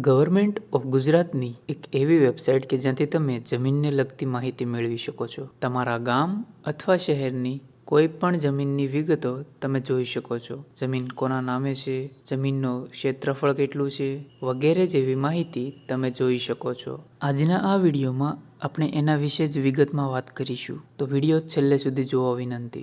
Government of ગુજરાતની એક એવી વેબસાઇટ કે જ્યાંથી તમે જમીનને લગતી માહિતી મેળવી શકો છો. તમારા ગામ અથવા શહેરની કોઈ પણ જમીનની વિગતો તમે જોઈ શકો છો. જમીન કોના નામે છે, જમીનનું ક્ષેત્રફળ કેટલું છે, વગેરે જેવી માહિતી તમે જોઈ શકો છો. આજના આ વિડીયોમાં આપણે એના વિશે જ વિગતમાં વાત કરીશું. તો વીડિયો છેલ્લે સુધી જોવા વિનંતી.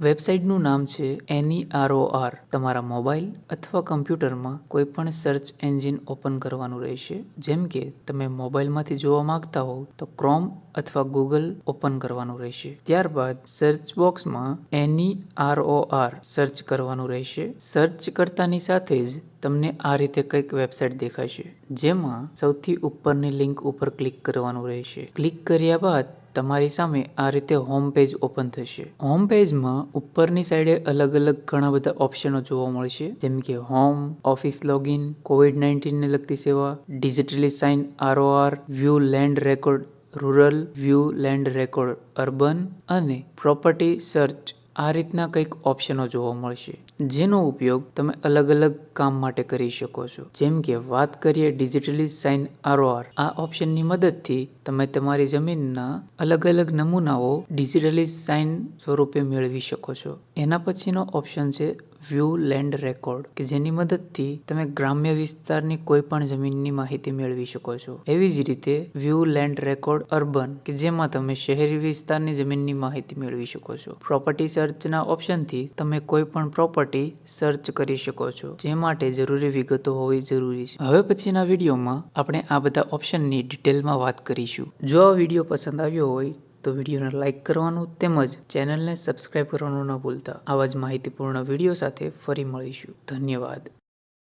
વેબસાઇટનું નામ છે એની આર તમારા મોબાઈલ અથવા કમ્પ્યુટરમાં કોઈ પણ સર્ચ એન્જિન ઓપન કરવાનું રહેશે. જેમ કે તમે મોબાઈલમાંથી જોવા માંગતા હોવ તો ક્રોમ અથવા ગૂગલ ઓપન કરવાનું રહેશે. ત્યારબાદ સર્ચ બોક્સમાં એની આર સર્ચ કરવાનું રહેશે. સર્ચ કરતાની સાથે જ તમને આ રીતે કંઈક વેબસાઇટ દેખાશે, જેમાં સૌથી ઉપરની લિંક ઉપર ક્લિક કરવાનું રહેશે. ક્લિક કર્યા બાદ તમારી સામે આ રીતે હોમ પેજ ઓપન થશે. હોમ પેજમાં ઉપરની સાઈડે અલગ અલગ ઘણા બધા ઓપ્શનો જોવા મળશે. જેમ કે હોમ ઓફિસ લોગિન કોવિડ નાઇન્ટીનને લગતી સેવા digitally sign ROR view land record rural view land record urban અને પ્રોપર્ટી સર્ચ આ રીતના કંઈક ઓપ્શનો જોવા મળશે, જેનો ઉપયોગ તમે અલગ અલગ કામ માટે કરી શકો છો. જેમ કે વાત કરીએ ડિજિટલી સાઇન આરઓઆર આ ઓપ્શનની મદદથી તમે તમારી જમીનના અલગ અલગ નમૂનાઓ ડિજિટલી સાઇન સ્વરૂપે મેળવી શકો છો. એના પછીનો ઓપ્શન છે વ્યૂ લેન્ડ રેકોર્ડ કે જેની મદદથી તમે ગ્રામ્ય વિસ્તારની કોઈ પણ જમીનની માહિતી મેળવી શકો છો. એવી જ રીતે વ્યૂ લેન્ડ રેકોર્ડ અર્બન કે જેમાં તમે શહેરી વિસ્તારની જમીનની માહિતી મેળવી શકો છો. પ્રોપર્ટી સર્ચના ઓપ્શનથી તમે કોઈ પણ પ્રોપર્ટી સર્ચ કરી શકો છો, જે માટે જરૂરી વિગતો હોવી જરૂરી છે. હવે પછીના વિડીયોમાં આપણે આ બધા ઓપ્શનની ડિટેલમાં વાત કરીશું. જો આ વીડિયો પસંદ આવ્યો હોય, તો વિડીયોને લાઇક કરવાનું તેમજ ચેનલને સબસ્ક્રાઇબ કરવાનું ન ભૂલતા. આવા જ માહિતીપૂર્ણ વીડિયો સાથે ફરી મળીશું. ધન્યવાદ.